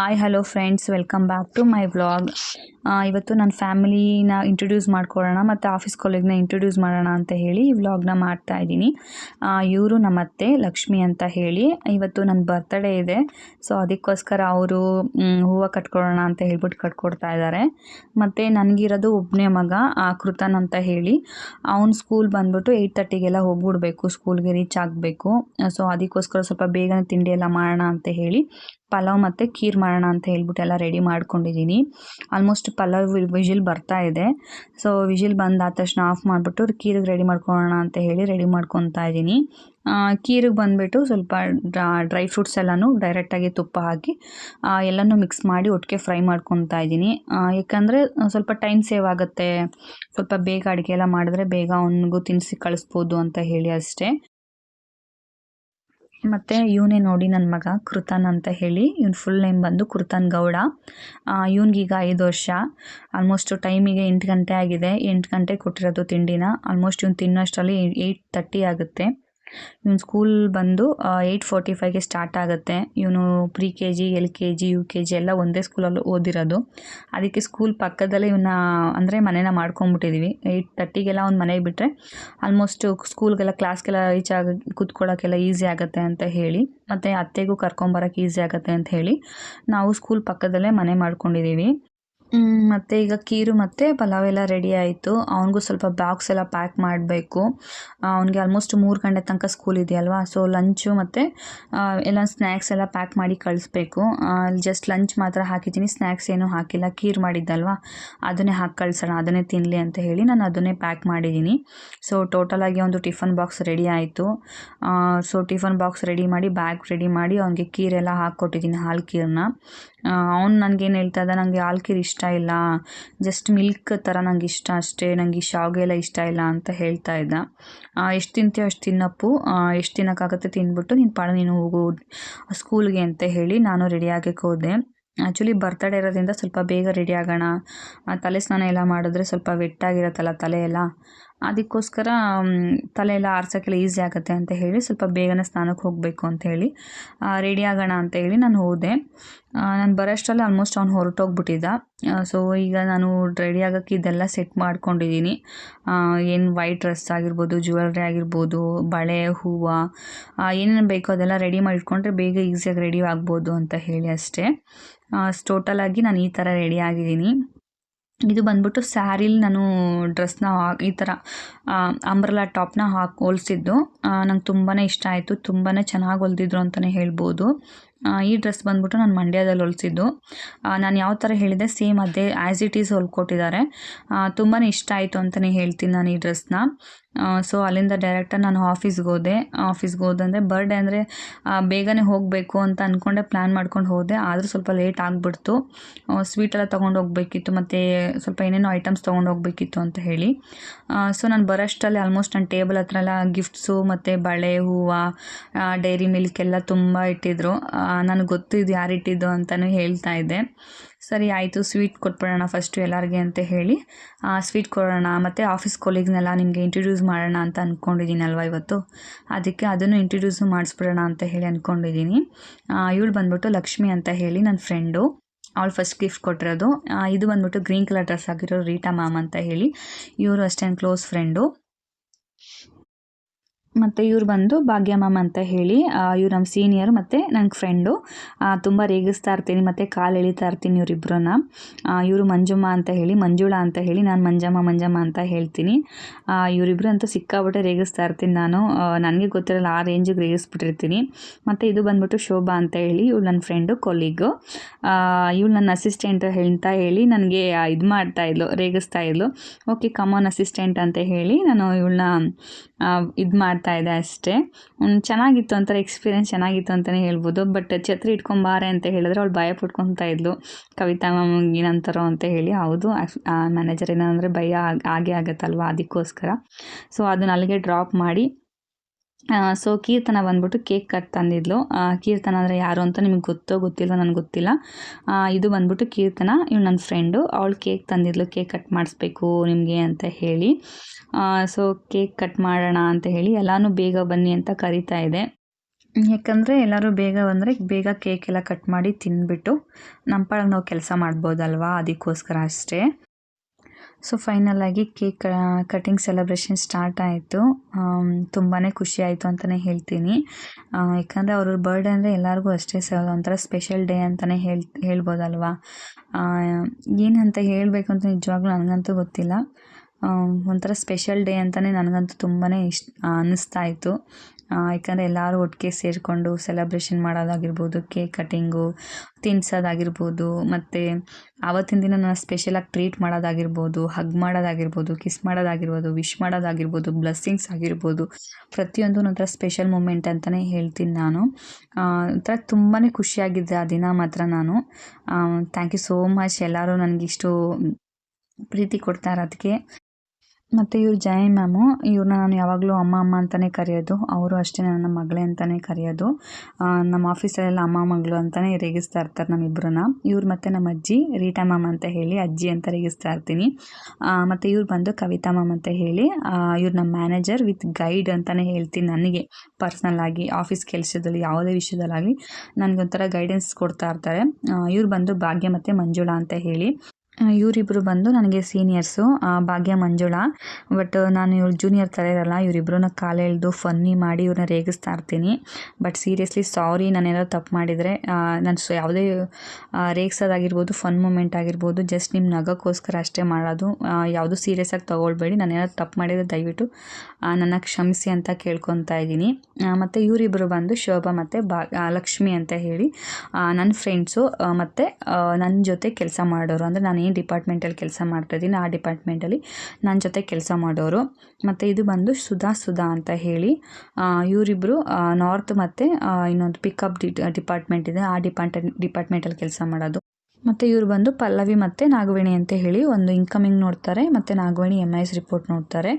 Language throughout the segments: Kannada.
Hi hello friends welcome back to my vlog ಇವತ್ತು ನನ್ನ ಫ್ಯಾಮಿಲಿನ ಇಂಟ್ರೊಡ್ಯೂಸ್ ಮಾಡ್ಕೊಳ್ಳೋಣ ಮತ್ತು ಆಫೀಸ್ ಕಾಲೇಜ್ನ ಇಂಟ್ರೊಡ್ಯೂಸ್ ಮಾಡೋಣ ಅಂತ ಹೇಳಿ ಈ ವ್ಲಾಗ್ನ ಮಾಡ್ತಾ ಇದ್ದೀನಿ. ಇವರು ನಮ್ಮ ಅತ್ತೆ ಲಕ್ಷ್ಮಿ ಅಂತ ಹೇಳಿ. ಇವತ್ತು ನನ್ನ ಬರ್ತಡೇ ಇದೆ. ಸೊ ಅದಕ್ಕೋಸ್ಕರ ಅವರು ಹೂವು ಕಟ್ಕೊಳ್ಳೋಣ ಅಂತ ಹೇಳ್ಬಿಟ್ಟು ಕಟ್ಕೊಡ್ತಾ ಇದ್ದಾರೆ ಮತ್ತು ನನಗಿರೋದು ಒಬ್ಬನೇ ಮಗ ಕೃತನ್ ಅಂತ ಹೇಳಿ. ಅವ್ನು ಸ್ಕೂಲ್ ಬಂದ್ಬಿಟ್ಟು ಏಯ್ಟ್ ತರ್ಟಿಗೆಲ್ಲ ಹೋಗ್ಬಿಡ್ಬೇಕು ಸ್ಕೂಲ್ಗೆ ರೀಚ್ ಆಗಬೇಕು. ಸೊ ಅದಕ್ಕೋಸ್ಕರ ಸ್ವಲ್ಪ ಬೇಗನೆ ತಿಂಡಿ ಎಲ್ಲ ಮಾಡೋಣ ಅಂತ ಹೇಳಿ. ಪಲಾವ್ ಮತ್ತು ಖೀರ್ ಮಾಡೋಣ ಅಂತ ಹೇಳ್ಬಿಟ್ಟು ಎಲ್ಲ ರೆಡಿ ಮಾಡ್ಕೊಂಡಿದ್ದೀನಿ. ಆಲ್ಮೋಸ್ಟ್ ಪಲಾವ್ ವಿಜಿಲ್ ಬರ್ತಾ ಇದೆ. ಸೊ ವಿಜಿಲ್ ಬಂದಾದ ತಕ್ಷಣ ಆಫ್ ಮಾಡಿಬಿಟ್ಟು ಖೀರಿಗೆ ರೆಡಿ ಮಾಡ್ಕೊಳ್ಳೋಣ ಅಂತ ಹೇಳಿ ರೆಡಿ ಮಾಡ್ಕೊತಾ ಇದ್ದೀನಿ. ಖೀರಿಗೆ ಬಂದುಬಿಟ್ಟು ಸ್ವಲ್ಪ ಡ್ರೈ ಫ್ರೂಟ್ಸ್ ಎಲ್ಲನೂ ಡೈರೆಕ್ಟಾಗಿ ತುಪ್ಪ ಹಾಕಿ ಎಲ್ಲನೂ ಮಿಕ್ಸ್ ಮಾಡಿ ಒಟ್ಟಿಗೆ ಫ್ರೈ ಮಾಡ್ಕೊತಾ ಇದ್ದೀನಿ. ಯಾಕಂದರೆ ಸ್ವಲ್ಪ ಟೈಮ್ ಸೇವ್ ಆಗುತ್ತೆ. ಸ್ವಲ್ಪ ಬೇಗ ಅಡುಗೆ ಎಲ್ಲ ಮಾಡಿದ್ರೆ ಬೇಗ ಅವನಿಗೂ ತಿನ್ನಿಸಿ ಕಳಿಸ್ಬೋದು ಅಂತ ಹೇಳಿ ಅಷ್ಟೇ. ಮತ್ತು ಇವನೇ ನೋಡಿ ನನ್ನ ಮಗ ಕೃತನ್ ಅಂತ ಹೇಳಿ. ಇವನ್ ಫುಲ್ ನೇಮ್ ಬಂದು ಕೃತನ್ ಗೌಡ. ಇವನಿಗೀಗ ಐದು ವರ್ಷ. ಆಲ್ಮೋಸ್ಟ್ ಟೈಮಿಗೆ ಎಂಟು ಗಂಟೆ ಆಗಿದೆ. ಎಂಟು ಗಂಟೆಗೆ ಕೊಟ್ಟಿರೋದು ತಿಂಡಿನ. ಆಲ್ಮೋಸ್ಟ್ ಇವ್ನು ತಿನ್ನೋಷ್ಟರಲ್ಲಿ ಏಯ್ಟ್ ತರ್ಟಿ ಆಗುತ್ತೆ. ಇವ್ನು ಸ್ಕೂಲ್ ಬಂದು ಏಯ್ಟ್ ಫೋರ್ಟಿ ಫೈವ್ಗೆ ಸ್ಟಾರ್ಟ್ ಆಗುತ್ತೆ. ಇವನು pre K G L K G U K G ಎಲ್ಲ ಒಂದೇ ಸ್ಕೂಲಲ್ಲಿ ಓದಿರೋದು. ಅದಕ್ಕೆ ಸ್ಕೂಲ್ ಪಕ್ಕದಲ್ಲೇ ಇವನ್ನ, ಅಂದರೆ ಮನೇನ ಮಾಡ್ಕೊಂಬಿಟ್ಟಿದ್ದೀವಿ ಏಯ್ಟ್ ತರ್ಟಿಗೆಲ್ಲ ಅವ್ನು ಮನೆಗೆ ಬಿಟ್ಟರೆ ಆಲ್ಮೋಸ್ಟ್ ಸ್ಕೂಲ್ಗೆಲ್ಲ ಕ್ಲಾಸ್ಗೆಲ್ಲ ರೀಚ್ ಆಗ ಕೂತ್ಕೊಳ್ಳೋಕ್ಕೆಲ್ಲ ಈಸಿ ಆಗುತ್ತೆ ಅಂತ ಹೇಳಿ, ಮತ್ತು ಅತ್ತೆಗೂ ಕರ್ಕೊಂಬರೋಕ್ಕೆ ಈಸಿ ಆಗುತ್ತೆ ಅಂತ ಹೇಳಿ ನಾವು ಸ್ಕೂಲ್ ಪಕ್ಕದಲ್ಲೇ ಮನೆ ಮಾಡ್ಕೊಂಡಿದ್ದೀವಿ ಮತ್ತೆ ಈಗ ಖೀರು ಮತ್ತು ಪಲಾವ್ ಎಲ್ಲ ರೆಡಿ ಆಯಿತು. ಅವನಿಗೂ ಸ್ವಲ್ಪ ಬಾಕ್ಸ್ ಎಲ್ಲ ಪ್ಯಾಕ್ ಮಾಡಬೇಕು. ಅವನಿಗೆ ಆಲ್ಮೋಸ್ಟ್ ಮೂರು ಗಂಟೆ ತನಕ ಸ್ಕೂಲ್ ಇದೆಯಲ್ವಾ? ಸೊ ಲಂಚು ಮತ್ತು ಎಲ್ಲ ಸ್ನ್ಯಾಕ್ಸ್ ಎಲ್ಲ ಪ್ಯಾಕ್ ಮಾಡಿ ಕಳಿಸ್ಬೇಕು. ಜಸ್ಟ್ ಲಂಚ್ ಮಾತ್ರ ಹಾಕಿದ್ದೀನಿ. ಸ್ನ್ಯಾಕ್ಸ್ ಏನೂ ಹಾಕಿಲ್ಲ. ಖೀರ್ ಮಾಡಿದ್ದಲ್ವಾ? ಅದನ್ನೇ ಹಾಕಿ ಕಳ್ಸೋಣ. ಅದನ್ನೇ ತಿನ್ನಲಿ ಅಂತ ಹೇಳಿ ನಾನು ಅದನ್ನೇ ಪ್ಯಾಕ್ ಮಾಡಿದ್ದೀನಿ. ಸೊ ಟೋಟಲಾಗಿ ಒಂದು ಟಿಫನ್ ಬಾಕ್ಸ್ ರೆಡಿ ಆಯಿತು. ಸೊ ಟಿಫನ್ ಬಾಕ್ಸ್ ರೆಡಿ ಮಾಡಿ ಬ್ಯಾಗ್ ರೆಡಿ ಮಾಡಿ ಅವನಿಗೆ ಖೀರೆಲ್ಲ ಹಾಕ್ಕೊಟ್ಟಿದ್ದೀನಿ ಹಾಲು ಖೀರನ್ನ ಅವ್ನು ನನಗೇನು ಹೇಳ್ತಾ ಇದ್ದ ನನಗೆ ಹಾಲು ಖೀರ್ ಇಷ್ಟ ಇಲ್ಲ. ಜಸ್ಟ್ ಮಿಲ್ಕ್ ಥರ ನಂಗೆ ಇಷ್ಟ ಅಷ್ಟೇ. ನನಗೆ ಶಾವಿಗೆ ಎಲ್ಲ ಇಷ್ಟ ಇಲ್ಲ ಅಂತ ಹೇಳ್ತಾ ಇದ್ದ. ಎಷ್ಟು ತಿಂತೀಯೋ ಅಷ್ಟು ತಿನ್ನಪ್ಪು. ಎಷ್ಟು ತಿನ್ನೋಕ್ಕಾಗತ್ತೆ ತಿಂದ್ಬಿಟ್ಟು ನೀನು ಪಾಡ ನೀನು ಹೋಗು ಸ್ಕೂಲ್ಗೆ ಅಂತ ಹೇಳಿ ನಾನು ರೆಡಿ ಆಗಕ್ಕೆ ಹೋದೆ. ಆ್ಯಕ್ಚುಲಿ ಬರ್ತಡೇ ಇರೋದ್ರಿಂದ ಸ್ವಲ್ಪ ಬೇಗ ರೆಡಿ ಆಗೋಣ. ತಲೆ ಸ್ನಾನ ಎಲ್ಲ ಮಾಡಿದ್ರೆ ಸ್ವಲ್ಪ ವೆಟ್ಟಾಗಿರುತ್ತಲ್ಲ ತಲೆ ಎಲ್ಲ. ಅದಕ್ಕೋಸ್ಕರ ತಲೆ ಎಲ್ಲ ಆರ್ಸೋಕ್ಕೆಲ್ಲ ಈಸಿ ಆಗುತ್ತೆ ಅಂತ ಹೇಳಿ ಸ್ವಲ್ಪ ಬೇಗನೆ ಸ್ನಾನಕ್ಕೆ ಹೋಗಬೇಕು ಅಂತ ಹೇಳಿ ರೆಡಿ ಆಗೋಣ ಅಂತ ಹೇಳಿ ನಾನು ಹೋದೆ. ನಾನು ಬರೋಷ್ಟರಲ್ಲಿ ಆಲ್ಮೋಸ್ಟ್ ಅವ್ನು ಹೊರಟೋಗ್ಬಿಟ್ಟಿದ್ದ. ಸೊ ಈಗ ನಾನು ರೆಡಿ ಆಗೋಕ್ಕೆ ಇದೆಲ್ಲ ಸೆಟ್ ಮಾಡ್ಕೊಂಡಿದ್ದೀನಿ. ಏನು ವೈಟ್ ಡ್ರೆಸ್ ಆಗಿರ್ಬೋದು ಜ್ಯುವೆಲ್ರಿ ಆಗಿರ್ಬೋದು, ಬಳೆ, ಹೂವು ಏನೇನು ಬೇಕೋ ಅದೆಲ್ಲ ರೆಡಿ ಮಾಡಿಟ್ಕೊಂಡ್ರೆ ಬೇಗ ಈಸಿಯಾಗಿ ರೆಡಿ ಆಗ್ಬೋದು ಅಂತ ಹೇಳಿ ಅಷ್ಟೇ. ಟೋಟಲಾಗಿ ನಾನು ಈ ಥರ ರೆಡಿ ಆಗಿದ್ದೀನಿ. ಇದು ಬಂದ್ಬಿಟ್ಟು ಸ್ಯಾರಿಲಿ ನಾನು ಡ್ರೆಸ್ನ ಈ ಥರ ಅಂಬ್ರಲಾ ಟಾಪ್ನ ಹಾಕಿ, ಹೊಲ್ಸಿದ್ದು. ನಂಗೆ ತುಂಬಾ ಇಷ್ಟ ಆಯಿತು. ತುಂಬಾ ಚೆನ್ನಾಗಿ ಹೊಲ್ದಿದ್ರು ಅಂತಲೇ ಹೇಳ್ಬೋದು. ಈ ಡ್ರೆಸ್ ಬಂದ್ಬಿಟ್ಟು ನಾನು ಮಂಡ್ಯದಲ್ಲಿ ಹೊಲಿಸಿದ್ದು. ನಾನು ಯಾವ ಥರ ಹೇಳಿದೆ, ಸೇಮ್ ಅದೇ ಆ್ಯಸ್ ಇಟ್ ಈಸ್ ಹೊಲ್ಕೊಟ್ಟಿದ್ದಾರೆ. ತುಂಬಾ ಇಷ್ಟ ಆಯಿತು ಅಂತಲೇ ಹೇಳ್ತೀನಿ ನಾನು ಈ ಡ್ರೆಸ್ನ. ಸೊ ಅಲ್ಲಿಂದ ಡೈರೆಕ್ಟಾಗಿ ನಾನು ಆಫೀಸ್ಗೆ ಹೋದೆ. ಆಫೀಸ್ಗೆ ಹೋದಂದರೆ ಬರ್ಡೇ ಅಂದರೆ ಬೇಗನೆ ಹೋಗಬೇಕು ಅಂತ ಅಂದ್ಕೊಂಡೆ ಪ್ಲ್ಯಾನ್ ಮಾಡ್ಕೊಂಡು ಹೋದೆ. ಆದರೂ ಸ್ವಲ್ಪ ಲೇಟ್ ಆಗಿಬಿಡ್ತು. ಸ್ವೀಟೆಲ್ಲ ತೊಗೊಂಡು ಹೋಗ್ಬೇಕಿತ್ತು. ಮತ್ತು ಸ್ವಲ್ಪ ಏನೇನೋ ಐಟಮ್ಸ್ ತೊಗೊಂಡು ಹೋಗ್ಬೇಕಿತ್ತು ಅಂತ ಹೇಳಿ. ಸೊ ನಾನು ಬರೋಷ್ಟರಲ್ಲಿ ಆಲ್ಮೋಸ್ಟ್ ನನ್ನ ಟೇಬಲ್ ಹತ್ರ ಎಲ್ಲ ಗಿಫ್ಟ್ಸು ಮತ್ತು ಬಳೆ, ಹೂವು ಡೈರಿ ಮಿಲ್ಕ್ ಎಲ್ಲ ತುಂಬ ಇಟ್ಟಿದ್ರು. ನನಗೆ ಗೊತ್ತು ಇದು ಯಾರು ಇಟ್ಟಿದ್ದು ಅಂತಲೂ ಹೇಳ್ತಾ ಇದ್ದೆ. ಸರಿ, ಆಯಿತು. ಸ್ವೀಟ್ ಕೊಟ್ಬಿಡೋಣ ಫಸ್ಟು ಎಲ್ಲರಿಗೆ ಅಂತ ಹೇಳಿ. ಸ್ವೀಟ್ ಕೊಡೋಣ. ಮತ್ತು ಆಫೀಸ್ ಕೊಲೀಗ್ನೆಲ್ಲ ನಿಮಗೆ ಇಂಟ್ರಡ್ಯೂಸ್ ಮಾಡೋಣ ಅಂತ ಅಂದ್ಕೊಂಡಿದ್ದೀನಲ್ವ ಇವತ್ತು? ಅದಕ್ಕೆ ಅದನ್ನು ಇಂಟ್ರಡ್ಯೂಸು ಮಾಡಿಸ್ಬಿಡೋಣ ಅಂತ ಹೇಳಿ ಅಂದ್ಕೊಂಡಿದ್ದೀನಿ ಇವಳು ಬಂದ್ಬಿಟ್ಟು ಲಕ್ಷ್ಮಿ ಅಂತ ಹೇಳಿ ನನ್ನ ಫ್ರೆಂಡು ಅವಳು ಫಸ್ಟ್ ಗಿಫ್ಟ್ ಕೊಟ್ಟಿರೋದು. ಇದು ಬಂದ್ಬಿಟ್ಟು ಗ್ರೀನ್ ಕಲರ್ ಡ್ರೆಸ್ ಆಗಿರೋ ರೀಟಾ ಮ್ಯಾಮ್ ಅಂತ ಹೇಳಿ. ಇವರು ಅಷ್ಟೇ ಕ್ಲೋಸ್ ಫ್ರೆಂಡು ಮತ್ತು ಇವ್ರು ಬಂದು ಭಾಗ್ಯ ಮ್ಯಾಮ್ ಅಂತ ಹೇಳಿ ಇವ್ರು ನಮ್ಮ ಸೀನಿಯರ್ ಮತ್ತು ನನ್ನ ಫ್ರೆಂಡು ತುಂಬ ರೇಗಿಸ್ತಾ ಇರ್ತೀನಿ, ಮತ್ತು ಕಾಲು ಎಳಿತಾ ಇರ್ತೀನಿ ಇವರಿಬ್ಬರನ್ನ ಇವರು ಮಂಜುಮ್ಮ ಅಂತ ಹೇಳಿ, ಮಂಜುಳಾ ಅಂತ ಹೇಳಿ ನಾನು ಮಂಜಮ್ಮ ಮಂಜಮ್ಮ ಅಂತ ಹೇಳ್ತೀನಿ. ಇವರಿಬ್ಬರು ಅಂತೂ ಸಿಕ್ಕಾಬಿಟ್ಟೆ ರೇಗಿಸ್ತಾ ಇರ್ತೀನಿ ನಾನು. ನನಗೆ ಗೊತ್ತಿರಲ್ಲ ಆ ರೇಂಜಿಗೆ ರೇಗಿಸ್ಬಿಟ್ಟಿರ್ತೀನಿ. ಮತ್ತು ಇದು ಬಂದ್ಬಿಟ್ಟು ಶೋಭಾ ಅಂತ ಹೇಳಿ ಇವಳು ನನ್ನ ಫ್ರೆಂಡು ಕೊಲೀಗು ಇವಳು ನನ್ನ ಅಸಿಸ್ಟೆಂಟ್ ಅಂತ ಹೇಳಿ ನನಗೆ ಇದು ಮಾಡ್ತಾ ಇದ್ಲು, ರೇಗಿಸ್ತಾ ಇದ್ಲು. ಓಕೆ ಕಮಾನ್ ಅಸಿಸ್ಟೆಂಟ್ ಅಂತ ಹೇಳಿ ನಾನು ಇವಳನ್ನ ಇದು ಮಾಡ್ತಾ ಇದೆ ಅಷ್ಟೇ. ಚೆನ್ನಾಗಿತ್ತು ಒಂಥರ ಎಕ್ಸ್ಪೀರಿಯೆನ್ಸ್ ಚೆನ್ನಾಗಿತ್ತು ಅಂತಲೇ ಹೇಳ್ಬೋದು. ಬಟ್ ಛತ್ರಿ ಇಟ್ಕೊಂಬಾರೆ ಅಂತ ಹೇಳಿದ್ರೆ ಅವಳು ಭಯ ಪುಟ್ಕೊತಾ ಇದ್ಲು. ಕವಿತಾ ಮ್ಯಾಮ್ ಏನಂತಾರೋ ಅಂತ ಹೇಳಿ. ಹೌದು ಮ್ಯಾನೇಜರ್ ಏನಂದರೆ ಭಯ ಆಗ, ಆಗೇ ಆಗುತ್ತಲ್ವ ಅದಕ್ಕೋಸ್ಕರ. ಸೊ ಅದನ್ನ ಅಲ್ಲಿಗೆ ಡ್ರಾಪ್ ಮಾಡಿ. ಸೊ ಕೀರ್ತನ ಬಂದ್ಬಿಟ್ಟು ಕೇಕ್ ಕಟ್ ತಂದಿದ್ಲು. ಕೀರ್ತನ ಅಂದರೆ ಯಾರು ಅಂತ ನಿಮಗೆ ಗೊತ್ತೋ ಗೊತ್ತಿಲ್ಲ ನನಗೆ ಗೊತ್ತಿಲ್ಲ. ಇದು ಬಂದ್ಬಿಟ್ಟು ಕೀರ್ತನ. ಇವ್ನು ನನ್ನ ಫ್ರೆಂಡು ಅವಳು ಕೇಕ್ ತಂದಿದ್ಲು. ಕೇಕ್ ಕಟ್ ಮಾಡಿಸ್ಬೇಕು ನಿಮಗೆ ಅಂತ ಹೇಳಿ. ಸೊ ಕೇಕ್ ಕಟ್ ಮಾಡೋಣ ಅಂತ ಹೇಳಿ ಎಲ್ಲನೂ ಬೇಗ ಬನ್ನಿ ಅಂತ ಕರಿತಾ ಇದೆ. ಯಾಕಂದರೆ ಎಲ್ಲರೂ ಬೇಗ ಬಂದರೆ ಬೇಗ ಕೇಕ್ ಎಲ್ಲ ಕಟ್ ಮಾಡಿ ತಿಂದ್ಬಿಟ್ಟು ನಮ್ಮ ಪಾಡಿಗೆ ನಾವು ಕೆಲಸ ಮಾಡ್ಬೋದಲ್ವಾ? ಅದಕ್ಕೋಸ್ಕರ ಅಷ್ಟೇ. ಸೊ ಫೈನಲ್ ಆಗಿ ಕೇಕ್ ಕಟಿಂಗ್ ಸೆಲೆಬ್ರೇಷನ್ ಸ್ಟಾರ್ಟ್ ಆಯಿತು. ತುಂಬಾ ಖುಷಿ ಆಯಿತು ಅಂತಲೇ ಹೇಳ್ತೀನಿ. ಯಾಕಂದರೆ ಅವ್ರ ಬರ್ಡೇ ಅಂದರೆ ಎಲ್ಲರಿಗೂ ಅಷ್ಟೇ ಸ ಒಂಥರ ಸ್ಪೆಷಲ್ ಡೇ ಅಂತಲೇ ಹೇಳ್, ಹೇಳ್ಬೋದಲ್ವಾ? ಏನಂತ ಹೇಳಬೇಕು ಅಂತ ನಿಜವಾಗ್ಲೂ ನನಗಂತೂ ಗೊತ್ತಿಲ್ಲ. ಒಂಥರ ಸ್ಪೆಷಲ್ ಡೇ ಅಂತಲೇ ನನಗಂತೂ ತುಂಬಾ ಇಷ್ಟ ಅನ್ನಿಸ್ತಾ ಇತ್ತು. ಯಾಕಂದರೆ ಎಲ್ಲರೂ ಒಟ್ಟಿಗೆ ಸೇರಿಕೊಂಡು ಸೆಲೆಬ್ರೇಷನ್ ಮಾಡೋದಾಗಿರ್ಬೋದು ಕೇಕ್ ಕಟ್ಟಿಂಗು ತಿನ್ಸೋದಾಗಿರ್ಬೋದು, ಮತ್ತು ಆವತ್ತಿನ ದಿನ ನಾನು ಸ್ಪೆಷಲಾಗಿ ಟ್ರೀಟ್ ಮಾಡೋದಾಗಿರ್ಬೋದು ಹಗ್ ಮಾಡೋದಾಗಿರ್ಬೋದು ಕಿಸ್ ಮಾಡೋದಾಗಿರ್ಬೋದು ವಿಶ್ ಮಾಡೋದಾಗಿರ್ಬೋದು ಬ್ಲೆಸ್ಸಿಂಗ್ಸ್ ಆಗಿರ್ಬೋದು, ಪ್ರತಿಯೊಂದು ಒಂಥರ ಸ್ಪೆಷಲ್ ಮೂಮೆಂಟ್ ಅಂತಲೇ ಹೇಳ್ತೀನಿ ನಾನು. ಒಂಥರ ತುಂಬಾ ಖುಷಿಯಾಗಿದ್ದೆ ಆ ದಿನ ಮಾತ್ರ ನಾನು. ಥ್ಯಾಂಕ್ ಯು ಸೋ ಮಚ್ ಎಲ್ಲರೂ ನನಗಿಷ್ಟು ಪ್ರೀತಿ ಕೊಡ್ತಾ ಇರೋದಕ್ಕೆ. ಮತ್ತು ಇವ್ರು ಜಯ ಮ್ಯಾಮು ಇವ್ರನ್ನ ನಾನು ಯಾವಾಗಲೂ ಅಮ್ಮ ಅಮ್ಮ ಅಂತಲೇ ಕರೆಯೋದು. ಅವರು ಅಷ್ಟೇ ನನ್ನ ಮಗಳೇ ಅಂತಲೇ ಕರೆಯೋದು. ನಮ್ಮ ಆಫೀಸಲ್ಲೆಲ್ಲ ಅಮ್ಮ, ಮಗಳು ಅಂತಲೇ ರೇಗಿಸ್ತಾ ಇರ್ತಾರೆ ನಮ್ಮಿಬ್ಬರನ್ನ ಇವ್ರು ಮತ್ತು ನಮ್ಮ ಅಜ್ಜಿ, ರೀಟಾ ಮ್ಯಾಮ್ ಅಂತ ಹೇಳಿ ಅಜ್ಜಿ ಅಂತ ರೇಗಿಸ್ತಾ ಇರ್ತೀನಿ. ಮತ್ತು ಇವ್ರು ಬಂದು ಕವಿತಾ ಮ್ಯಾಮ್ ಅಂತ ಹೇಳಿ ಇವ್ರು ನಮ್ಮ ಮ್ಯಾನೇಜರ್ ವಿತ್ ಗೈಡ್ ಅಂತಲೇ ಹೇಳ್ತೀನಿ ನನಗೆ ಪರ್ಸ್ನಲ್ ಆಗಿ, ಆಫೀಸ್ ಕೆಲಸದಲ್ಲಿ, ಯಾವುದೇ ವಿಷಯದಲ್ಲಾಗಲಿ. ನನಗೊಂಥರ ಗೈಡೆನ್ಸ್ ಕೊಡ್ತಾ ಇರ್ತಾರೆ. ಇವ್ರು ಬಂದು ಭಾಗ್ಯ ಮತ್ತು ಮಂಜುಳಾ ಅಂತ ಹೇಳಿ. ಇವರಿಬ್ರು ಬಂದು ನನಗೆ ಸೀನಿಯರ್ಸು ಭಾಗ್ಯ, ಮಂಜುಳಾ. ಬಟ್, ನಾನು ಇವ್ರು ಜೂನಿಯರ್ ಥರ ಇರಲ್ಲ ಇವರಿಬ್ರನ್ನ ಕಾಲು ಎಳೆದು ಫನ್ನಿ ಮಾಡಿ ಇವ್ರನ್ನ ರೇಗಿಸ್ತಾ ಇರ್ತೀನಿ. ಬಟ್, ಸೀರಿಯಸ್ಲಿ ಸಾರಿ ನಾನೇನಾದ್ರು ತಪ್ಪು ಮಾಡಿದರೆ ನಾನು ಸೊ ಯಾವುದೇ ರೇಗಿಸೋದಾಗಿರ್ಬೋದು, ಫನ್ ಮೂಮೆಂಟ್ ಆಗಿರ್ಬೋದು, ಜಸ್ಟ್ ನಿಮ್ಮ ನಗಕ್ಕೋಸ್ಕರ ಅಷ್ಟೇ ಮಾಡೋದು ಯಾವುದು ಸೀರಿಯಸ್ಸಾಗಿ ತೊಗೊಳ್ಬೇಡಿ. ನಾನೇನೋ ತಪ್ಪು ಮಾಡಿದರೆ ದಯವಿಟ್ಟು ನನ್ನ ಕ್ಷಮಿಸಿ ಅಂತ ಕೇಳ್ಕೊತಾ ಇದ್ದೀನಿ. ಮತ್ತು ಇವರಿಬ್ಬರು ಬಂದು ಶೋಭಾ ಮತ್ತು ಬಾ ಲಕ್ಷ್ಮಿ ಅಂತ ಹೇಳಿ ನನ್ನ ಫ್ರೆಂಡ್ಸು ಮತ್ತು ನನ್ನ ಜೊತೆ ಕೆಲಸ ಮಾಡೋರು. ಅಂದರೆ ನಾನು ಡಿಪಾರ್ಟ್ಮೆಂಟಲ್ಲಿ ಕೆಲಸ ಮಾಡ್ತಾಯಿದ್ದೀನಿ ಆ ಡಿಪಾರ್ಟ್ಮೆಂಟಲ್ಲಿ ನನ್ನ ಜೊತೆ ಕೆಲಸ ಮಾಡೋರು. ಮತ್ತು ಇದು ಬಂದು ಸುಧಾ ಸುಧಾ ಅಂತ ಹೇಳಿ ಇವರಿಬ್ಬರು ನಾರ್ತ್ ಮತ್ತು ಇನ್ನೊಂದು ಪಿಕಪ್ ಡಿ ಡಿಪಾರ್ಟ್ಮೆಂಟ್ ಇದೆ, ಆ ಡಿಪಾರ್ಟ್ ಡಿಪಾರ್ಟ್ಮೆಂಟಲ್ಲಿ ಕೆಲಸ ಮಾಡೋದು. ಮತ್ತು ಇವರು ಬಂದು ಪಲ್ಲವಿ ಮತ್ತು ನಾಗವೇಣಿ ಅಂತ ಹೇಳಿ ಒಂದು ಇನ್ಕಮಿಂಗ್ ನೋಡ್ತಾರೆ, ಮತ್ತು Nagaveni M I S report ನೋಡ್ತಾರೆ.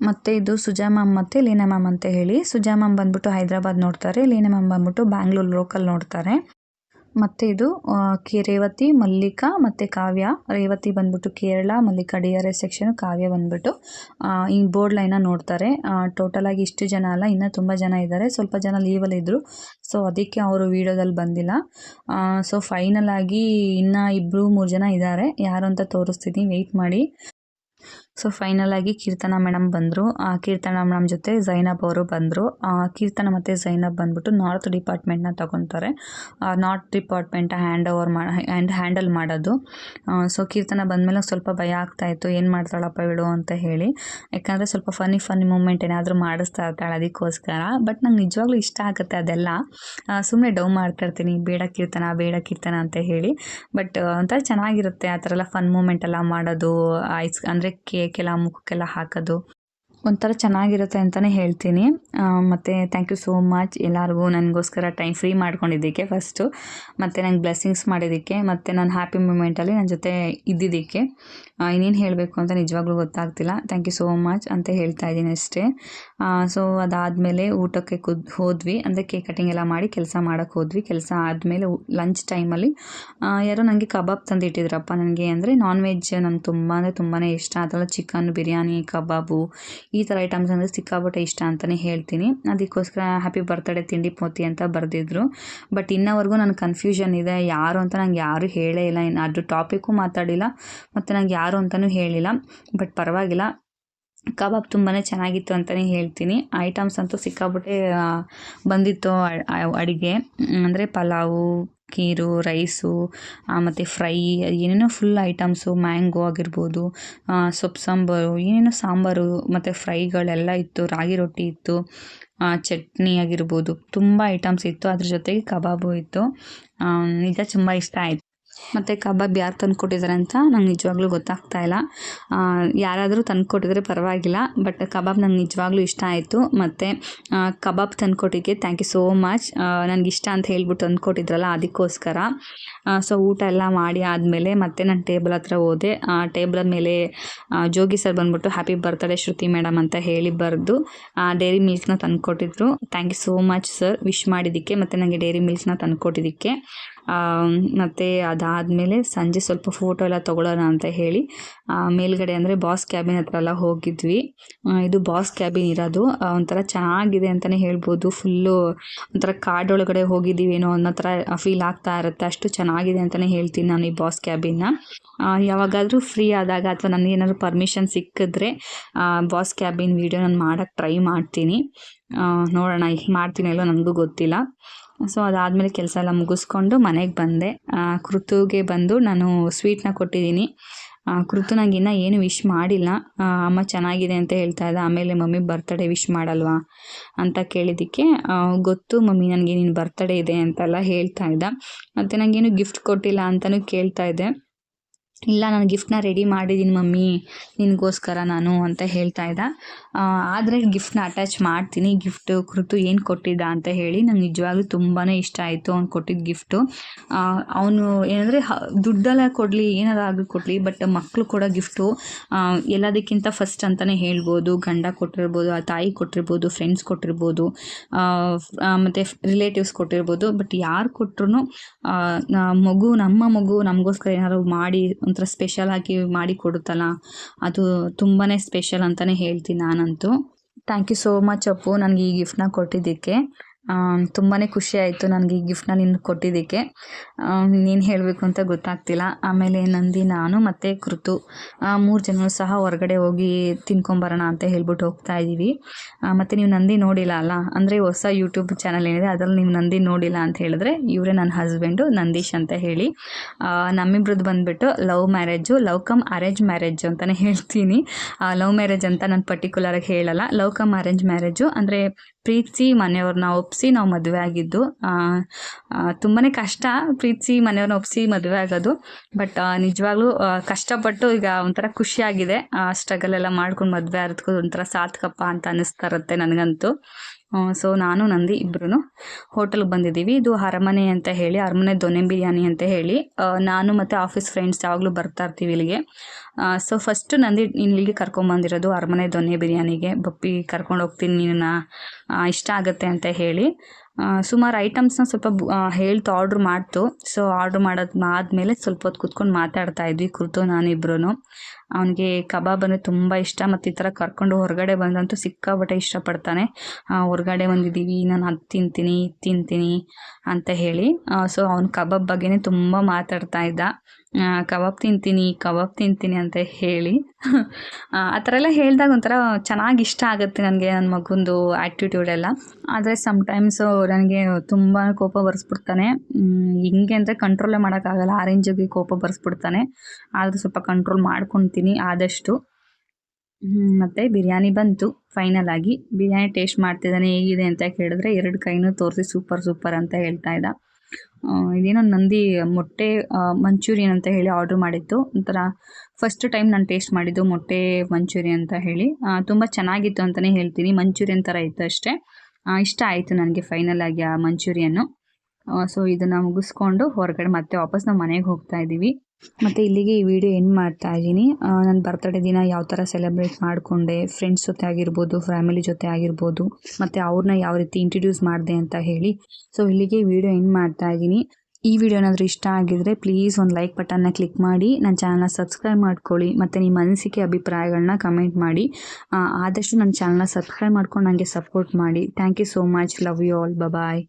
ಮತ್ತು ಇದು ಸುಜಾ ಮ್ಯಾಮ್ ಮತ್ತು ಲೀನಾ ಮ್ಯಾಮ್ ಅಂತ ಹೇಳಿ, ಸುಜಾ ಮ್ಯಾಮ್ ಬಂದ್ಬಿಟ್ಟು ಹೈದ್ರಾಬಾದ್ ನೋಡ್ತಾರೆ, ಲೀನಾ ಮ್ಯಾಮ್ ಬಂದ್ಬಿಟ್ಟು ಬ್ಯಾಂಗ್ಳೂರು ಲೋಕಲ್ ನೋಡ್ತಾರೆ. ಮತ್ತು ಇದು ಕೆ ರೇವತಿ, ಮಲ್ಲಿಕಾ ಮತ್ತು ಕಾವ್ಯ. ರೇವತಿ ಬಂದ್ಬಿಟ್ಟು Kerala, Mallika D R S section Kavya ಬಂದ್ಬಿಟ್ಟು ಈ ಬೋರ್ಡ್ ಲೈನ ನೋಡ್ತಾರೆ. ಟೋಟಲಾಗಿ ಇಷ್ಟು ಜನ ಅಲ್ಲ, ಇನ್ನೂ ತುಂಬ ಜನ ಇದ್ದಾರೆ. ಸ್ವಲ್ಪ ಜನ ಲೀವಲ್ಲಿದ್ದರು ಸೊ ಅದಕ್ಕೆ ಅವರು ವೀಡಿಯೋದಲ್ಲಿ ಬಂದಿಲ್ಲ. ಸೊ ಫೈನಲ್ ಆಗಿ ಇನ್ನೂ ಇಬ್ಬರು ಮೂರು ಜನ ಇದ್ದಾರೆ. ಯಾರು ಅಂತ ತೋರಿಸ್ತೀನಿ ವೆಯ್ಟ್ ಮಾಡಿ. ಸೊ ಫೈನಲ್ ಆಗಿ ಕೀರ್ತನ ಮೇಡಮ್ ಬಂದರು. ಕೀರ್ತನ ಮೇಡಮ್ ಜೊತೆ ಜೈನಬ್ ಅವರು ಬಂದರು. ಕೀರ್ತನ ಮತ್ತು ಜೈನಬ್ ಬಂದ್ಬಿಟ್ಟು ನಾರ್ತ್ ಡಿಪಾರ್ಟ್ಮೆಂಟ್ನ ತಗೊತಾರೆ. ನಾರ್ತ್ ಡಿಪಾರ್ಟ್ಮೆಂಟ್ ಹ್ಯಾಂಡ್ ಓವರ್ ಮಾ ಹ್ಯಾಂಡ್ ಹ್ಯಾಂಡಲ್ ಮಾಡೋದು. ಸೊ ಕೀರ್ತನ ಬಂದಮೇಲೆ ಸ್ವಲ್ಪ ಭಯ ಆಗ್ತಾಯಿತ್ತು ಏನು ಮಾಡ್ತಾಳಪ್ಪ ಇವಳು ಅಂತ ಹೇಳಿ. ಯಾಕಂದರೆ ಸ್ವಲ್ಪ ಫನ್ನಿ ಫನ್ನಿ ಮೂಮೆಂಟ್ ಏನಾದರೂ ಮಾಡಿಸ್ತಾ ಇರ್ತಾಳೆ ಅದಕ್ಕೋಸ್ಕರ. ಬಟ್ ನಂಗೆ ನಿಜವಾಗ್ಲೂ ಇಷ್ಟ ಆಗುತ್ತೆ ಅದೆಲ್ಲ. ಸುಮ್ಮನೆ ಡೌ ಮಾಡ್ತಾ ಇರ್ತೀನಿ. ಬೇಡ ಕೀರ್ತನ ಬೇಡ ಕೀರ್ತನ ಅಂತ ಹೇಳಿ. ಬಟ್ ಒಂಥರ ಚೆನ್ನಾಗಿರುತ್ತೆ ಆ ಥರ ಎಲ್ಲ ಫನ್ ಮೂಮೆಂಟ್ ಎಲ್ಲ ಮಾಡೋದು. ಐಸ್ ಅಂದರೆ ಕೇಕೆಲ್ಲ ಮುಖಕ್ಕೆಲ್ಲ ಹಾಕೋದು. ಒಂಥರ ಚೆನ್ನಾಗಿರುತ್ತೆ ಅಂತಲೇ ಹೇಳ್ತೀನಿ. ಮತ್ತು ಥ್ಯಾಂಕ್ ಯು ಸೋ ಮಚ್ ಎಲ್ಲರಿಗೂ ನನಗೋಸ್ಕರ ಟೈಮ್ ಫ್ರೀ ಮಾಡ್ಕೊಂಡಿದ್ದಕ್ಕೆ ಫಸ್ಟು ಮತ್ತು ನಂಗೆ ಬ್ಲೆಸ್ಸಿಂಗ್ಸ್ ಮಾಡಿದ್ದಕ್ಕೆ, ಮತ್ತು ನಾನು ಹ್ಯಾಪಿ ಮೂಮೆಂಟಲ್ಲಿ ನನ್ನ ಜೊತೆ ಇದ್ದಿದ್ದಕ್ಕೆ. ಇನ್ನೇನು ಹೇಳಬೇಕು ಅಂತ ನಿಜವಾಗ್ಲೂ ಗೊತ್ತಾಗ್ತಿಲ್ಲ. ಥ್ಯಾಂಕ್ ಯು ಸೋ ಮಚ್ ಅಂತ ಹೇಳ್ತಾ ಇದ್ದೀನಿ ಅಷ್ಟೇ. ಸೊ ಅದಾದಮೇಲೆ ಊಟಕ್ಕೆ ಕುದ್, ಹೋದ್ವಿ. ಅಂದರೆ ಕೇಕ್ ಕಟಿಂಗ್ ಎಲ್ಲ ಮಾಡಿ ಕೆಲಸ ಮಾಡೋಕ್ಕೆ ಹೋದ್ವಿ. ಕೆಲಸ ಆದಮೇಲೆ ಲಂಚ್ ಟೈಮಲ್ಲಿ ಯಾರೋ ನನಗೆ ಕಬಾಬ್ ತಂದಿಟ್ಟಿದ್ರಪ್ಪ ನನಗೆ. ಅಂದರೆ ನಾನ್ ವೆಜ್ ನಂಗೆ ತುಂಬ, ಅಂದರೆ ತುಂಬಾ ಇಷ್ಟ. ಅದೆಲ್ಲ ಚಿಕನ್ ಬಿರಿಯಾನಿ ಕಬಾಬು ಈ ಥರ ಐಟಮ್ಸ್ ಅಂದರೆ ಸಿಕ್ಕಾಪಟ್ಟೆ ಇಷ್ಟ ಅಂತಲೇ ಹೇಳ್ತೀನಿ. ಅದಕ್ಕೋಸ್ಕರ ಹ್ಯಾಪಿ ಬರ್ತ್ಡೇ ತಿಂಡಿ ಪೋತಿ ಅಂತ ಬರೆದಿದ್ರು. ಬಟ್ ಇನ್ನವರೆಗೂ ನನಗೆ ಕನ್ಫ್ಯೂಷನ್ ಇದೆ. ಯಾರು ಅಂತ ನಂಗೆ ಯಾರೂ ಹೇಳೇ ಇಲ್ಲ. ಇನ್ನು ಅದ್ರ ಟಾಪಿಕ್ಕು ಮಾತಾಡಿಲ್ಲ. ಮತ್ತು ನಂಗೆ ಯಾರು ಅಂತಲೂ ಹೇಳಿಲ್ಲ. ಬಟ್ ಪರವಾಗಿಲ್ಲ. ಕಬಾಬ್ ತುಂಬಾ ಚೆನ್ನಾಗಿತ್ತು ಅಂತಲೇ ಹೇಳ್ತೀನಿ. ಐಟಮ್ಸ್ ಅಂತೂ ಸಿಕ್ಕಾಬಿಟ್ಟೆ ಬಂದಿತ್ತು ಅಡುಗೆ. ಅಂದರೆ ಪಲಾವು ಖೀರು ರೈಸು ಮತ್ತು ಫ್ರೈ, ಏನೇನೋ ಫುಲ್ ಐಟಮ್ಸು ಮ್ಯಾಂಗೋ ಆಗಿರ್ಬೋದು ಸೊಪ್ಪು ಸಾಂಬಾರು, ಏನೇನೋ ಸಾಂಬಾರು, ಮತ್ತು ಫ್ರೈಗಳೆಲ್ಲ ಇತ್ತು, ರಾಗಿ ರೊಟ್ಟಿ ಇತ್ತು ಚಟ್ನಿ ಆಗಿರ್ಬೋದು, ತುಂಬ ಐಟಮ್ಸ್ ಇತ್ತು, ಅದ್ರ ಜೊತೆಗೆ ಕಬಾಬು ಇತ್ತು. ನಿಜ, ತುಂಬ ಇಷ್ಟ ಆಯಿತು. ಮತ್ತು ಕಬಾಬ್ ಯಾರು ತಂದು ಕೊಟ್ಟಿದ್ದಾರೆ ಅಂತ ನಂಗೆ ನಿಜವಾಗ್ಲೂ ಗೊತ್ತಾಗ್ತಾ ಇಲ್ಲ. ಯಾರಾದರೂ ತಂದು ಕೊಟ್ಟಿದ್ರೆ ಪರವಾಗಿಲ್ಲ ಬಟ್ ಕಬಾಬ್ ನಂಗೆ ನಿಜವಾಗ್ಲೂ ಇಷ್ಟ ಆಯಿತು. ಮತ್ತು ಕಬಾಬ್ ತಂದು ಕೊಟ್ಟಿದ್ದಕ್ಕೆ ಥ್ಯಾಂಕ್ ಯು ಸೋ ಮಚ್ ನನಗೆ ಇಷ್ಟ ಅಂತ ಹೇಳ್ಬಿಟ್ಟು ತಂದು ಕೊಟ್ಟಿದ್ರಲ್ಲ ಅದಕ್ಕೋಸ್ಕರ ಸೊ ಊಟ ಎಲ್ಲ ಮಾಡಿ ಆದಮೇಲೆ ಮತ್ತೆ ನಾನು ಟೇಬಲ್ ಹತ್ರ ಹೋದೆ. ಆ ಟೇಬಲ್ ಮೇಲೆ ಜೋಗಿ ಸರ್ ಬಂದ್ಬಿಟ್ಟು ಹ್ಯಾಪಿ ಬರ್ತ್ಡೇ ಶ್ರುತಿ ಮೇಡಮ್ ಅಂತ ಹೇಳಿ ಬರೆದು ಡೈರಿ ಮಿಲ್ಕ್ನ ತಂದು ಕೊಟ್ಟಿದ್ರು thank you so much sir wish ಮಾಡಿದ್ದಕ್ಕೆ ಮತ್ತು ನನಗೆ ಡೈರಿ ಮಿಲ್ಕ್ಸ್ನ ತಂದು ಕೊಟ್ಟಿದ್ದಕ್ಕೆ ಮತ್ತು ಅದಾದಮೇಲೆ ಸಂಜೆ ಸ್ವಲ್ಪ ಫೋಟೋ ಎಲ್ಲ ತೊಗೊಳ್ಳೋಣ ಅಂತ ಹೇಳಿ ಮೇಲ್ಗಡೆ ಅಂದರೆ ಬಾಸ್ ಕ್ಯಾಬಿನ್ ಹತ್ರ ಎಲ್ಲ ಹೋಗಿದ್ವಿ. ಇದು ಬಾಸ್ ಕ್ಯಾಬಿನ್ ಇರೋದು. ಒಂಥರ ಚೆನ್ನಾಗಿದೆ ಅಂತಲೇ ಹೇಳ್ಬೋದು. ಫುಲ್ಲು ಒಂಥರ ಕಾಡೊಳಗಡೆ ಹೋಗಿದ್ದೀವೇನೋ ಅನ್ನೋ ಥರ ಫೀಲ್ ಆಗ್ತಾ ಇರುತ್ತೆ. ಅಷ್ಟು ಚೆನ್ನಾಗಿದೆ ಅಂತಲೇ ಹೇಳ್ತೀನಿ ನಾನು ಈ ಬಾಸ್ ಕ್ಯಾಬಿನ್ನ ಯಾವಾಗಾದರೂ ಫ್ರೀ ಆದಾಗ ಅಥವಾ ನನಗೆ ಏನಾದರೂ ಪರ್ಮಿಷನ್ ಸಿಕ್ಕಿದ್ರೆ ಬಾಸ್ ಕ್ಯಾಬಿನ್ ವೀಡಿಯೋ ನಾನು ಮಾಡೋಕ್ಕೆ ಟ್ರೈ ಮಾಡ್ತೀನಿ. ನೋಡೋಣ, ಮಾಡ್ತೀನಿ ಇಲ್ಲೋ ನನಗೂ ಗೊತ್ತಿಲ್ಲ. ಸೊ ಅದಾದಮೇಲೆ ಕೆಲಸ ಎಲ್ಲ ಮುಗಿಸ್ಕೊಂಡು ಮನೆಗೆ ಬಂದೆ. ಕೃತುಗೆ ಬಂದು ನಾನು ಸ್ವೀಟ್ನ ಕೊಟ್ಟಿದ್ದೀನಿ. ಕೃತು ನಂಗೆ ಇನ್ನೂ ಏನು ವಿಶ್ ಮಾಡಿಲ್ಲ. ಅಮ್ಮ ಚೆನ್ನಾಗಿದೆ ಅಂತ ಹೇಳ್ತಾ ಇದ್ದ. ಆಮೇಲೆ ಮಮ್ಮಿ ಬರ್ತಡೇ ವಿಶ್ ಮಾಡಲ್ವಾ ಅಂತ ಕೇಳಿದ್ದಕ್ಕೆ ಗೊತ್ತು ಮಮ್ಮಿ ನನಗೆ ನಿನ್ನ ಬರ್ತಡೇ ಇದೆ ಅಂತೆಲ್ಲ ಹೇಳ್ತಾ ಇದ್ದ. ಮತ್ತು ನನಗೇನು ಗಿಫ್ಟ್ ಕೊಟ್ಟಿಲ್ಲ ಅಂತಲೂ ಕೇಳ್ತಾ ಇದ್ದೆ. ಇಲ್ಲ, ನಾನು ಗಿಫ್ಟ್ನ ರೆಡಿ ಮಾಡಿದ್ದೀನಿ ಮಮ್ಮಿ. ನಿನಗೋಸ್ಕರ ನಾನು ಅಂತ ಹೇಳ್ತಾ ಇದ್ದ. ಆದರೆ ಗಿಫ್ಟ್ನ ಅಟ್ಯಾಚ್ ಮಾಡ್ತೀನಿ. ಗಿಫ್ಟ್ ಕೃತು ಏನು ಕೊಟ್ಟಿದ್ದ ಅಂತ ಹೇಳಿ ನಂಗೆ ನಿಜವಾಗ್ಲೂ ತುಂಬಾ ಇಷ್ಟ ಆಯಿತು ಅವ್ನು ಕೊಟ್ಟಿದ್ದ ಗಿಫ್ಟು ಅವನು ಏನಂದರೆ ದುಡ್ಡೆಲ್ಲ ಕೊಡಲಿ ಏನಾರ ಆಗಲಿ ಕೊಡಲಿ ಬಟ್ ಮಕ್ಕಳು ಕೊಡೋ ಗಿಫ್ಟು ಎಲ್ಲದಕ್ಕಿಂತ ಫಸ್ಟ್ ಅಂತಲೇ ಹೇಳ್ಬೋದು. ಗಂಡ ಕೊಟ್ಟಿರ್ಬೋದು, ಆ ತಾಯಿ ಕೊಟ್ಟಿರ್ಬೋದು ಫ್ರೆಂಡ್ಸ್ ಕೊಟ್ಟಿರ್ಬೋದು ಮತ್ತು ರಿಲೇಟಿವ್ಸ್ ಕೊಟ್ಟಿರ್ಬೋದು. ಬಟ್ ಯಾರು ಕೊಟ್ರು ಮಗು, ನಮ್ಮ ಮಗು ನಮಗೋಸ್ಕರ ಏನಾದ್ರು ಮಾಡಿ, ಒಂಥರ ಸ್ಪೆಷಲ್ ಆಗಿ ಮಾಡಿ ಕೊಡುತ್ತಲ್ಲ, ಅದು ತುಂಬಾ ಸ್ಪೆಷಲ್ ಅಂತಲೇ ಹೇಳ್ತೀನಿ ನಾನಂತೂ thank you so much Appu. ನನಗೆ ಈ ಗಿಫ್ಟ್ನ ಕೊಟ್ಟಿದ್ದಕ್ಕೆ. ತುಂಬಾ ಖುಷಿ ಆಯಿತು ನನಗೆ ಈ ಗಿಫ್ಟ್ನ ನೀನು ಕೊಟ್ಟಿದ್ದಕ್ಕೆ. ನೀನು ಹೇಳಬೇಕು ಅಂತ ಗೊತ್ತಾಗ್ತಿಲ್ಲ. ಆಮೇಲೆ ನಂದಿ, ನಾನು ಮತ್ತು ಕೃತು ಮೂರು ಜನರು ಸಹ ಹೊರಗಡೆ ಹೋಗಿ ತಿನ್ಕೊಂಬರೋಣ ಅಂತ ಹೇಳ್ಬಿಟ್ಟು ಹೋಗ್ತಾ ಇದ್ದೀವಿ ಮತ್ತು ನೀವು ನಂದಿ ನೋಡಿಲ್ಲ ಅಲ್ಲ? ಅಂದರೆ ಹೊಸ ಯೂಟ್ಯೂಬ್ ಚಾನಲ್ ಏನಿದೆ, ಅದರಲ್ಲಿ ನೀವು ನಂದಿ ನೋಡಿಲ್ಲ ಅಂತ ಹೇಳಿದ್ರೆ ಇವರೇ ನನ್ನ ಹಸ್ಬೆಂಡು ನಂದೀಶ್ ಅಂತ ಹೇಳಿ. ನಮ್ಮಿಬ್ರದ್ದು ಬಂದುಬಿಟ್ಟು love marriage love come arrange marriage ಅಂತಲೇ ಹೇಳ್ತೀನಿ. ಲವ್ ಮ್ಯಾರೇಜ್ ಅಂತ ನಾನು ಪರ್ಟಿಕ್ಯುಲರಾಗಿ ಹೇಳಲ್ಲ. ಲವ್ ಕಮ್ ಅರೇಂಜ್ ಮ್ಯಾರೇಜು ಅಂದರೆ ಪ್ರೀತಿಸಿ ಮನೆಯವ್ರನ್ನ ಒಪ್ಪಿಸಿ ನಾವು ಮದುವೆ ಆಗಿದ್ದು ತುಂಬಾ ಕಷ್ಟ ಪ್ರೀತಿಸಿ ಮನೆಯವ್ರನ್ನ ಒಪ್ಪಿಸಿ ಮದುವೆ ಆಗೋದು. ಬಟ್ ನಿಜವಾಗ್ಲೂ ಕಷ್ಟಪಟ್ಟು ಈಗ ಒಂಥರ ಖುಷಿಯಾಗಿದೆ. ಸ್ಟ್ರಗಲ್ ಎಲ್ಲ ಮಾಡ್ಕೊಂಡು ಮದುವೆ ಆಗೋದಕ್ಕೂ ಒಂಥರ ಸಾರ್ಥಕಪ್ಪ ಅಂತ ಅನ್ನಿಸ್ತಾ ಇರುತ್ತೆ ನನಗಂತೂ. ಸೊ ನಾನು, ನಂದಿ ಇಬ್ಬರು ಹೋಟೆಲ್ಗೆ ಬಂದಿದ್ದೀವಿ. ಇದು ಅರಮನೆ ಅಂತ ಹೇಳಿ, ಅರಮನೆ ದೊನೆ ಬಿರಿಯಾನಿ ಅಂತ ಹೇಳಿ. ನಾನು ಮತ್ತು ಆಫೀಸ್ ಫ್ರೆಂಡ್ಸ್ ಯಾವಾಗಲೂ ಬರ್ತಾ ಇರ್ತೀವಿ ಇಲ್ಲಿಗೆ. ಸೊ ಫಸ್ಟು ನಂದಿ ಇಲ್ಲಿಗೆ ಕರ್ಕೊಂಬಂದಿರೋದು ಅರಮನೆ ದೊನೆ ಬಿರಿಯಾನಿಗೆ. ಬಪ್ಪಿ ಕರ್ಕೊಂಡು ಹೋಗ್ತೀನಿ ನಿನ್ನ ಇಷ್ಟ ಆಗುತ್ತೆ ಅಂತ ಹೇಳಿ. ಸುಮಾರು ಐಟಮ್ಸ್ನ ಸ್ವಲ್ಪ ಹೇಳ್ತು ಆರ್ಡ್ರ್ ಮಾಡ್ತು. ಸೊ ಆರ್ಡ್ರ್ ಮಾಡೋದು, ಆದಮೇಲೆ ಸ್ವಲ್ಪ ಹೊತ್ತು ಕೂತ್ಕೊಂಡು ಮಾತಾಡ್ತಾ ಇದ್ವಿ, ಕುರ್ತು ನಾನಿಬ್ರು ಅವನಿಗೆ ಕಬಾಬ್ ಅಂದರೆ ತುಂಬ ಇಷ್ಟ ಮತ್ತು ಈ ಥರ ಕರ್ಕೊಂಡು ಹೊರಗಡೆ ಬಂದಂತೂ ಸಿಕ್ಕಾಬಟ್ಟೆ ಇಷ್ಟಪಡ್ತಾನೆ. ಹೊರಗಡೆ ಬಂದಿದ್ದೀವಿ, ನಾನು ಅದು ತಿಂತೀನಿ, ಇದು ತಿಂತೀನಿ ಅಂತ ಹೇಳಿ. ಸೊ ಅವನು ಕಬಾಬ್ ಬಗ್ಗೆನೇ ತುಂಬ ಮಾತಾಡ್ತಾ ಇದ್ದ. ಕಬಾಬ್ ತಿಂತೀನಿ ಕಬಾಬ್ ತಿಂತೀನಿ ಅಂತ ಹೇಳಿ. ಆ ಥರ ಎಲ್ಲ ಹೇಳಿದಾಗ ಒಂಥರ ಚೆನ್ನಾಗಿ ಇಷ್ಟ ಆಗುತ್ತೆ ನನಗೆ ನನ್ನ ಮಗುಂದು ಆ್ಯಟಿಟ್ಯೂಡ್ ಎಲ್ಲ. ಆದರೆ ಸಮ್ಟೈಮ್ಸು ನನಗೆ ತುಂಬ ಕೋಪ ಬರೆಸ್ಬಿಡ್ತಾನೆ. ಹಿಂಗೆ ಅಂದರೆ ಕಂಟ್ರೋಲೇ ಮಾಡೋಕ್ಕಾಗಲ್ಲ ಆ ರೇಂಜಿಗೆ ಕೋಪ ಬರೆಸ್ಬಿಡ್ತಾನೆ. ಆದರೂ ಸ್ವಲ್ಪ ಕಂಟ್ರೋಲ್ ಮಾಡ್ಕೊತೀನಿ ಆದಷ್ಟು. ಮತ್ತು ಬಿರಿಯಾನಿ ಬಂತು ಫೈನಲ್ ಆಗಿ. ಬಿರಿಯಾನಿ ಟೇಸ್ಟ್ ಮಾಡ್ತಿದ್ದಾನೆ, ಹೇಗಿದೆ ಅಂತ ಕೇಳಿದ್ರೆ ಎರಡು ಕೈನೂ ತೋರಿಸಿ ಸೂಪರ್ ಸೂಪರ್ ಅಂತ ಹೇಳ್ತಾ ಇದ್ದ. ಇದೇನೋ ನಂದಿ ಮೊಟ್ಟೆ ಮಂಚೂರಿಯನ್ ಅಂತ ಹೇಳಿ ಆರ್ಡ್ರ್ ಮಾಡಿತ್ತು ಒಂಥರ ಫಸ್ಟ್ ಟೈಮ್ ನಾನು ಟೇಸ್ಟ್ ಮಾಡಿದ್ದು ಮೊಟ್ಟೆ, ಮಂಚೂರಿಯನ್ ಅಂತ ಹೇಳಿ. ತುಂಬ ಚೆನ್ನಾಗಿತ್ತು ಅಂತಲೇ ಹೇಳ್ತೀನಿ. ಮಂಚೂರಿಯನ್ ಥರ ಇತ್ತು ಅಷ್ಟೇ. ಇಷ್ಟ ಆಯಿತು ನನಗೆ ಫೈನಲ್ ಆಗಿ ಆ ಮಂಚೂರಿಯನ್ನು. ಸೊ ಇದನ್ನು ಮುಗಿಸ್ಕೊಂಡು ಹೊರಗಡೆ ಮತ್ತೆ ವಾಪಸ್ ನಾವು ಮನೆಗೆ ಹೋಗ್ತಾ ಇದ್ದೀವಿ ಮತ್ತು ಇಲ್ಲಿಗೆ ಈ ವಿಡಿಯೋ ಎಂಡ್ ಮಾಡ್ತಾ ಇದ್ದೀನಿ. ನನ್ನ ಬರ್ತಡೇ ದಿನ ಯಾವ ಥರ ಸೆಲೆಬ್ರೇಟ್ ಮಾಡಿಕೊಂಡೆ ಫ್ರೆಂಡ್ಸ್ ಜೊತೆ ಆಗಿರ್ಬೋದು ಫ್ಯಾಮಿಲಿ ಜೊತೆ ಆಗಿರ್ಬೋದು, ಮತ್ತು ಅವ್ರನ್ನ ಯಾವ ರೀತಿ ಇಂಟ್ರಡ್ಯೂಸ್ ಮಾಡಿದೆ ಅಂತ ಹೇಳಿ. ಸೊ ಇಲ್ಲಿಗೆ ವಿಡಿಯೋ ಎಂಡ್ ಮಾಡ್ತಾ ಇದ್ದೀನಿ. ಈ ವಿಡಿಯೋ ಏನಾದರೂ ಇಷ್ಟ ಆಗಿದ್ರೆ ಪ್ಲೀಸ್ ಒಂದು ಲೈಕ್ ಬಟನ್ನ ಕ್ಲಿಕ್ ಮಾಡಿ ನನ್ನ ಚಾನಲ್ನ ಸಬ್ಸ್ಕ್ರೈಬ್ ಮಾಡ್ಕೊಳ್ಳಿ, ಮತ್ತು ನಿಮ್ಮ ಅನಿಸಿಕೆ ಅಭಿಪ್ರಾಯಗಳನ್ನ ಕಮೆಂಟ್ ಮಾಡಿ. ಆದಷ್ಟು ನನ್ನ ಚಾನಲ್ನ ಸಬ್ಸ್ಕ್ರೈಬ್ ಮಾಡ್ಕೊಂಡು ನನಗೆ ಸಪೋರ್ಟ್ ಮಾಡಿ. Thank you so much love you all bye